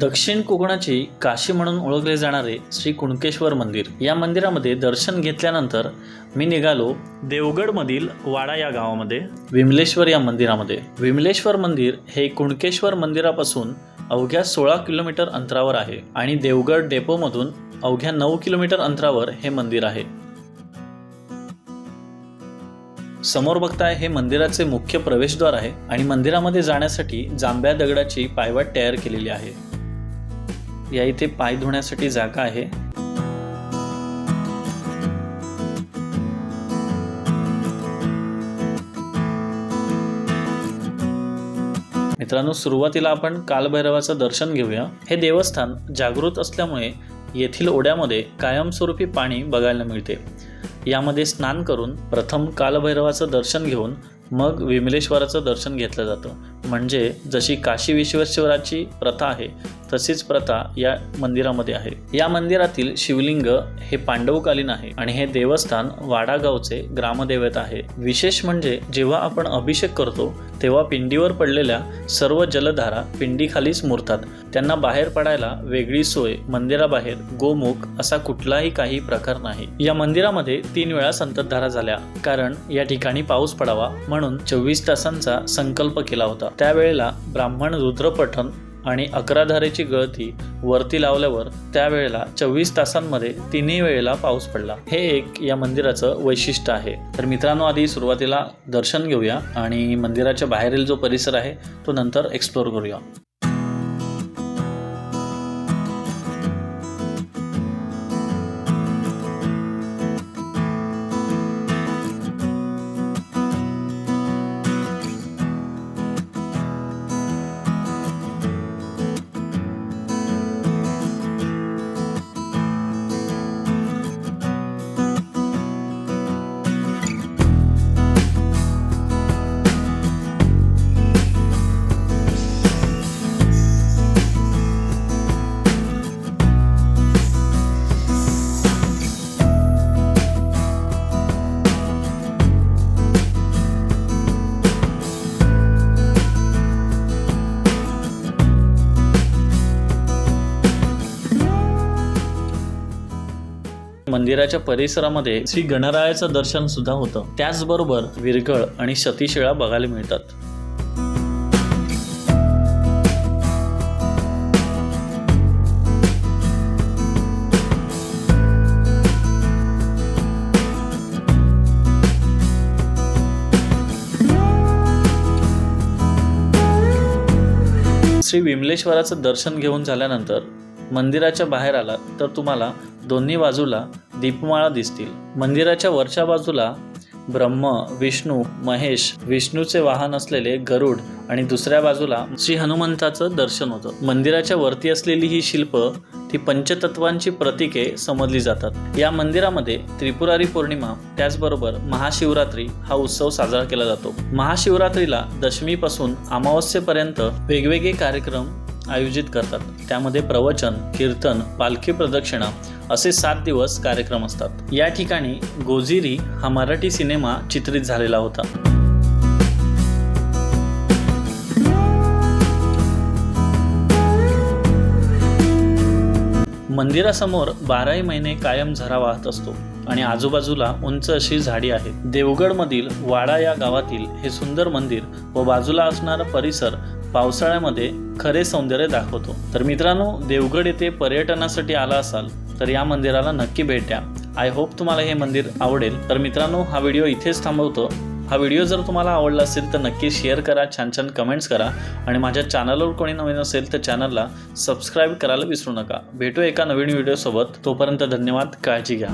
दक्षिण कोकणाची काशी म्हणून ओळखले जाणारे श्री कुणकेश्वर मंदिर. या मंदिरामध्ये दर्शन घेतल्यानंतर मी निघालो देवगडमधील वाडा या गावामध्ये. विमलेश्वर या मंदिरामध्ये. विमलेश्वर मंदिर हे कुणकेश्वर मंदिरापासून अवघ्या सोळा किलोमीटर अंतरावर आहे आणि देवगड डेपोमधून अवघ्या नऊ किलोमीटर अंतरावर हे मंदिर आहे. समोर बघताय हे मंदिराचे मुख्य प्रवेशद्वार आहे आणि मंदिरामध्ये जाण्यासाठी जांभ्या दगडाची पायवाट तयार केलेली आहे. या इथे पाय धुण्यासाठी जागा आहे. मित्रांनो सुरुवातीला आपण कालभैरवाचं दर्शन घेऊया. हे देवस्थान जागृत असल्यामुळे येथील ओढ्यामध्ये कायमस्वरूपी पाणी बघायला मिळते. यामध्ये स्नान करून प्रथम कालभैरवाचं दर्शन घेऊन मग विमलेश्वराचं दर्शन घेतलं जातं. म्हणजे जशी काशी विश्वेश्वराची प्रथा आहे तशीच प्रथा या मंदिरामध्ये आहे. या मंदिरातील शिवलिंग हे पांडवकालीन आहे आणि हे देवस्थान वाडागावचे ग्रामदैवत ग्रामदेवत आहे. विशेष म्हणजे जेव्हा आपण अभिषेक करतो तेव्हा पिंडीवर पडलेल्या सर्व जलधारा पिंडीखालीच मुरतात. त्यांना बाहेर पडायला वेगळी सोय मंदिराबाहेर गोमुख असा कुठलाही काही प्रकार नाही. या मंदिरामध्ये तीन वेळा संततधारा झाल्या कारण या ठिकाणी पाऊस पडावा म्हणून चोवीस तासांचा संकल्प केला होता. त्यावेळेला ब्राह्मण रुद्रपठण आणि अकरा धारेची गळती वरती लावल्यावर त्यावेळेला चोवीस तासांमध्ये तिन्ही वेळेला पाऊस पडला. हे एक या मंदिराचं वैशिष्ट्य आहे. तर मित्रांनो आधी सुरुवातीला दर्शन घेऊया आणि मंदिराच्या बाहेरील जो परिसर आहे तो नंतर एक्सप्लोर करूया. मंदिराच्या परिसरामध्ये श्री गणरायाचं दर्शन सुद्धा होतं. त्याचबरोबर विरगळ आणि सतीशिळा बघायला मिळतात. श्री विमलेश्वराचं दर्शन घेऊन झाल्यानंतर मंदिराच्या बाहेर आलात तर तुम्हाला दोन्ही बाजूला दीपमाळा दिसतील. मंदिराच्या वरच्या बाजूला ब्रह्म विष्णू महेश विष्णूचे वाहन असलेले गरुड आणि दुसऱ्या बाजूला श्री हनुमंताचं दर्शन होतं. मंदिराच्या वरती असलेली ही शिल्प ती पंचतत्वांची प्रतीके समजली जातात. या मंदिरामध्ये त्रिपुरारी पौर्णिमा त्याचबरोबर महाशिवरात्री हा उत्सव साजरा केला जातो. महाशिवरात्रीला दशमीपासून अमावस्येपर्यंत वेगवेगळे कार्यक्रम आयोजित करतात. त्यामध्ये प्रवचन कीर्तन पालखी प्रदक्षिणा असे सात दिवस कार्यक्रम असतात. या ठिकाणी गोजिरी हा मराठी सिनेमा चित्रित झालेला होता. मंदिरासमोर बाराही महिने कायम झरा वाहत असतो आणि आजूबाजूला उंच अशी झाडी आहे. देवगडमधील वाडा या गावातील हे सुंदर मंदिर व बाजूला असणारा परिसर पावसाळ्यामध्ये खरे सौंदर्य दाखवतो. तर मित्रांनो देवगड येथे पर्यटनासाठी आला असाल तर या मंदिराला नक्की भेट द्या. आय होप तुम्हाला हे मंदिर आवडेल. तर मित्रांनो हा व्हिडिओ इथेच थांबवतो. हा व्हिडिओ जर तुम्हाला आवडला असेल तर नक्की शेअर करा छान छान कमेंट्स करा. आणि माझ्या चॅनलवर कोणी नवीन असेल तर चॅनलला सबस्क्राईब करायला विसरू नका. भेटू एका नवीन व्हिडिओसोबत तोपर्यंत धन्यवाद काळजी घ्या.